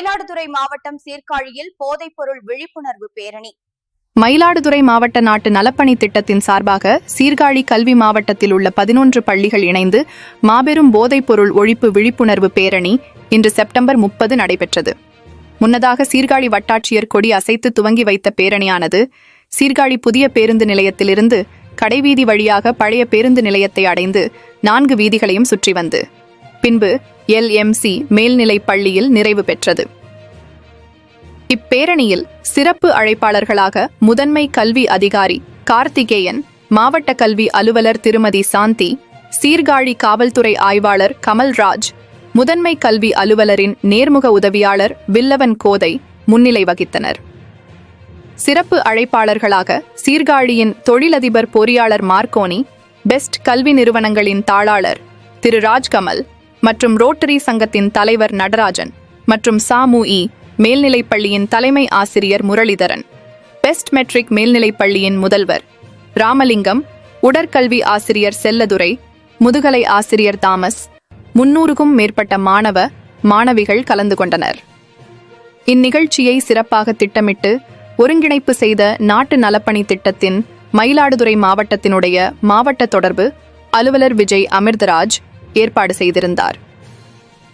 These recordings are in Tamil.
மயிலாடுதுறை மாவட்டம் சீர்காழியில் போதைப்பொருள் விழிப்புணர்வு பேரணி. மயிலாடுதுறை மாவட்ட நாட்டு நலப்பணி திட்டத்தின் சார்பாக சீர்காழி கல்வி மாவட்டத்தில் உள்ள பதினொன்று பள்ளிகள் இணைந்து மாபெரும் போதைப்பொருள் ஒழிப்பு விழிப்புணர்வு பேரணி இன்று செப்டம்பர் முப்பது நடைபெற்றது. முன்னதாக சீர்காழி வட்டாட்சியர் கொடி அசைத்து துவங்கி வைத்த பேரணியானது சீர்காழி புதிய பேருந்து நிலையத்திலிருந்து கடைவீதி வழியாக பழைய பேருந்து நிலையத்தை அடைந்து நான்கு வீதிகளையும் சுற்றி வந்து. பின்பு எல்எம்சி மேல்நிலைப் பள்ளியில் நிறைவு பெற்றது. இப்பேரணியில் சிறப்பு அழைப்பாளர்களாக முதன்மை கல்வி அதிகாரி கார்த்திகேயன் மாவட்ட கல்வி அலுவலர் திருமதி சாந்தி சீர்காழி காவல்துறை ஆய்வாளர் கமல்ராஜ் முதன்மை கல்வி அலுவலரின் நேர்முக உதவியாளர் வில்லவன் கோதை முன்னிலை வகித்தனர். சிறப்பு அழைப்பாளர்களாக சீர்காழியின் தொழிலதிபர் பொறியாளர் மார்க்கோனி பெஸ்ட் கல்வி நிறுவனங்களின் தாளாளர் திரு ராஜ்கமல் மற்றும் ரோட்டரி சங்கத்தின் தலைவர் நடராஜன் மற்றும் சாமு இ மேல்நிலைப் பள்ளியின் தலைமை ஆசிரியர் முரளிதரன். பெஸ்ட் மெட்ரிக் மேல்நிலைப் பள்ளியின் முதல்வர் ராமலிங்கம் உடற்கல்வி ஆசிரியர் செல்லதுரை முதுகலை ஆசிரியர் தாமஸ் முன்னூறுக்கும் மேற்பட்ட மாணவ மாணவிகள் கலந்து கொண்டனர். இந்நிகழ்ச்சியை சிறப்பாக திட்டமிட்டு ஒருங்கிணைப்பு செய்த நாட்டு நலப்பணி திட்டத்தின் மயிலாடுதுறை மாவட்டத்தினுடைய மாவட்ட தொடர்பு அலுவலர் விஜய் அமிர்தராஜ் ஏற்பாடு செய்திருந்தார்.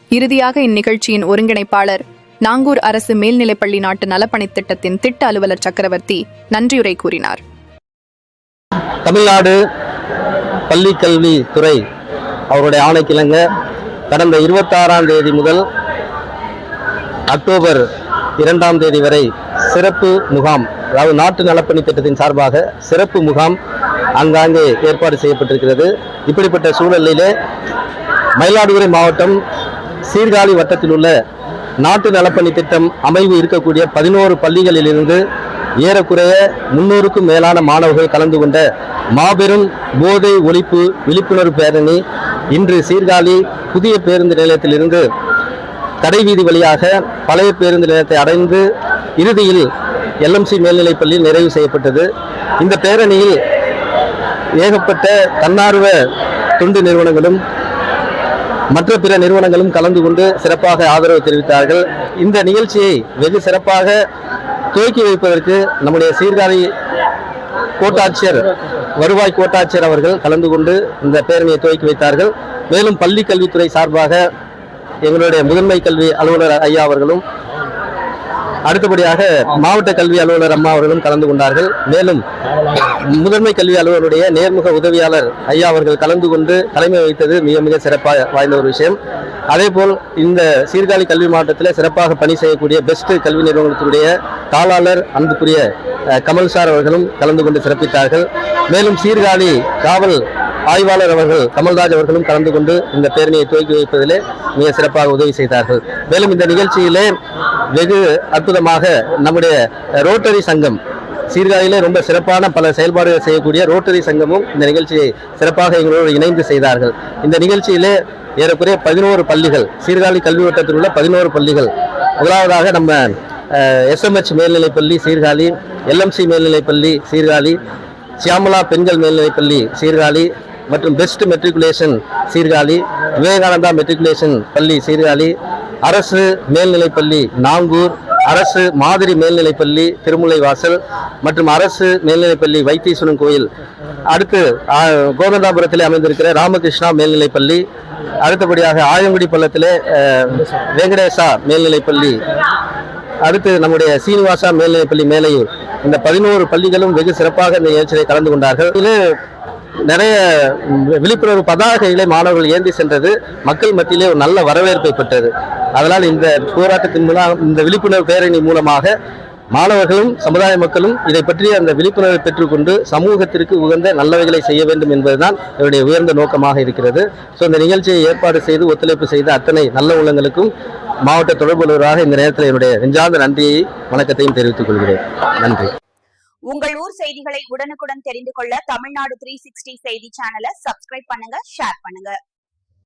இறுதியாக இந்நிகழ்ச்சியின் ஒருங்கிணைப்பாளர் நாங்கூர் அரசு மேல்நிலைப்பள்ளி நாட்டு நலப்பணித் திட்டத்தின் திட்ட அலுவலர் சக்கரவர்த்தி நன்றியுரை கூறினார். தமிழ்நாடு பள்ளி கல்வி துறை அவருடைய ஆணைக்கிழங்க கடந்த இருபத்தாறாம் தேதி முதல் அக்டோபர் இரண்டாம் தேதி வரை சிறப்பு முகாம் அதாவது நாட்டு நலப்பணி திட்டத்தின் சார்பாக சிறப்பு முகாம் ஆங்காங்கே ஏற்பாடு செய்யப்பட்டிருக்கிறது. இப்படிப்பட்ட சூழலிலே மயிலாடுதுறை மாவட்டம் சீர்காழி வட்டத்தில் உள்ள நாட்டு நலப்பணி திட்டம் அமைவு இருக்கக்கூடிய பதினோரு பள்ளிகளிலிருந்து ஏறக்குறைய முன்னூறுக்கும் மேலான மாணவர்கள் கலந்து கொண்ட மாபெரும் போதை ஒழிப்பு விழிப்புணர்வு பேரணி இன்று சீர்காழி புதிய பேருந்து நிலையத்திலிருந்து கடைவீதி வழியாக பழைய பேருந்து நிலையத்தை அடைந்து இறுதியில் எல்எம்சி மேல்நிலைப்பள்ளி நிறைவு செய்யப்பட்டது. இந்த பேரணியில் ஏகப்பட்ட தன்னார்வ தொண்டு நிறுவனங்களும் மற்ற பிற நிறுவனங்களும் கலந்து கொண்டு சிறப்பாக ஆதரவு தெரிவித்தார்கள். இந்த நிகழ்ச்சியை வெகு சிறப்பாக துவக்கி வைப்பதற்கு நம்முடைய சீர்காழி கோட்டாட்சியர் வருவாய் கோட்டாட்சியர் அவர்கள் கலந்து கொண்டு இந்த பேரணியை துவக்கி வைத்தார்கள். மேலும் பள்ளி கல்வித்துறை சார்பாக எங்களுடைய முதன்மை கல்வி அலுவலர் ஐயா அவர்களும் அடுத்தபடியாக மாவட்ட கல்வி அலுவலர் அம்மா அவர்களும் கலந்து கொண்டார்கள். மேலும் முதன்மை கல்வி அலுவலருடைய நேர்முக உதவியாளர் ஐயா அவர்கள் கலந்து கொண்டு தலைமை வைத்தது மிக மிக சிறப்பாக வாய்ந்த ஒரு விஷயம். அதேபோல் இந்த சீர்காழி கல்வி மாவட்டத்தில் சிறப்பாக பணி செய்யக்கூடிய பெஸ்ட் கல்வி நிறுவனத்தினுடைய தாளாளர் அன்புக்குரிய கமல் சார் அவர்களும் கலந்து கொண்டு சிறப்பித்தார்கள். மேலும் சீர்காழி காவல் ஆய்வாளர் அவர்கள் கமல்ராஜ் அவர்களும் கலந்து கொண்டு இந்த பேரணியை துவக்கி வைப்பதிலே மிக சிறப்பாக உதவி செய்தார்கள். மேலும் இந்த நிகழ்ச்சியிலே வெகு அற்புதமாக நம்முடைய ரோட்டரி சங்கம் சீர்காழியிலே ரொம்ப சிறப்பான பல செயல்பாடுகள் செய்யக்கூடிய ரோட்டரி சங்கமும் இந்த நிகழ்ச்சியை சிறப்பாக எங்களோடு இணைந்து செய்தார்கள். இந்த நிகழ்ச்சியிலே ஏறக்குறைய பதினோரு பள்ளிகள் சீர்காழி கல்வி வட்டத்தில் உள்ள பதினோரு பள்ளிகள் முதலாவதாக நம்ம எஸ்எம்ஹெச் மேல்நிலைப்பள்ளி சீர்காழி எல்எம்சி மேல்நிலைப்பள்ளி சீர்காழி சியாமலா பெண்கள் மேல்நிலைப்பள்ளி சீர்காழி மற்றும் best matriculation Sirkazhi Vivekananda matriculation பள்ளி சீர்காழி அரசு மேல்நிலைப்பள்ளி நாங்கூர் அரசு மாதிரி மேல்நிலைப்பள்ளி திருமுலை வாசல் மற்றும் அரசு மேல்நிலைப்பள்ளி வைத்தீஸ்வரன் கோயில். அடுத்து ஆ, அமைந்திருக்கிற ராமகிருஷ்ணா மேல்நிலைப்பள்ளி அடுத்தபடியாக ஆயங்குடி பள்ளத்திலே வெங்கடேசா மேல்நிலைப்பள்ளி அடுத்து நம்முடைய சீனிவாசா மேல்நிலைப்பள்ளி மேலையூர். இந்த பதினோரு பள்ளிகளும் வெகு சிறப்பாக இந்த நிகழ்ச்சியில் கலந்து கொண்டார்கள். இது நிறைய விழிப்புணர்வு பதாகைகளை மாணவர்கள் ஏந்தி சென்றது மக்கள் மத்தியிலே ஒரு நல்ல வரவேற்பை பெற்றது. அதனால் இந்த போராட்டத்தின் மூலம் இந்த விழிப்புணர்வு பேரணி மூலமாக மாணவர்களும் சமுதாய மக்களும் இதை பற்றிய அந்த விழிப்புணர்வை பெற்றுக்கொண்டு சமூகத்திற்கு உகந்த நல்லவைகளை செய்ய வேண்டும் என்பதுதான் என்னுடைய உயர்ந்த நோக்கமாக இருக்கிறது. ஸோ இந்த நிகழ்ச்சியை ஏற்பாடு செய்து ஒத்துழைப்பு செய்த அத்தனை நல்ல உள்ளங்களுக்கும் மாவட்ட தொடர்புள்ளவராக இந்த நேரத்தில் என்னுடைய நெஞ்சார்ந்த நன்றியை வணக்கத்தையும் தெரிவித்துக் கொள்கிறேன். நன்றி. உங்கள் ஊர் செய்திகளை உடனுக்குடன் தெரிந்து கொள்ள தமிழ்நாடு த்ரீ சிக்ஸ்டி செய்தி சேனலை சப்ஸ்கிரைப் பண்ணுங்க ஷேர் பண்ணுங்க.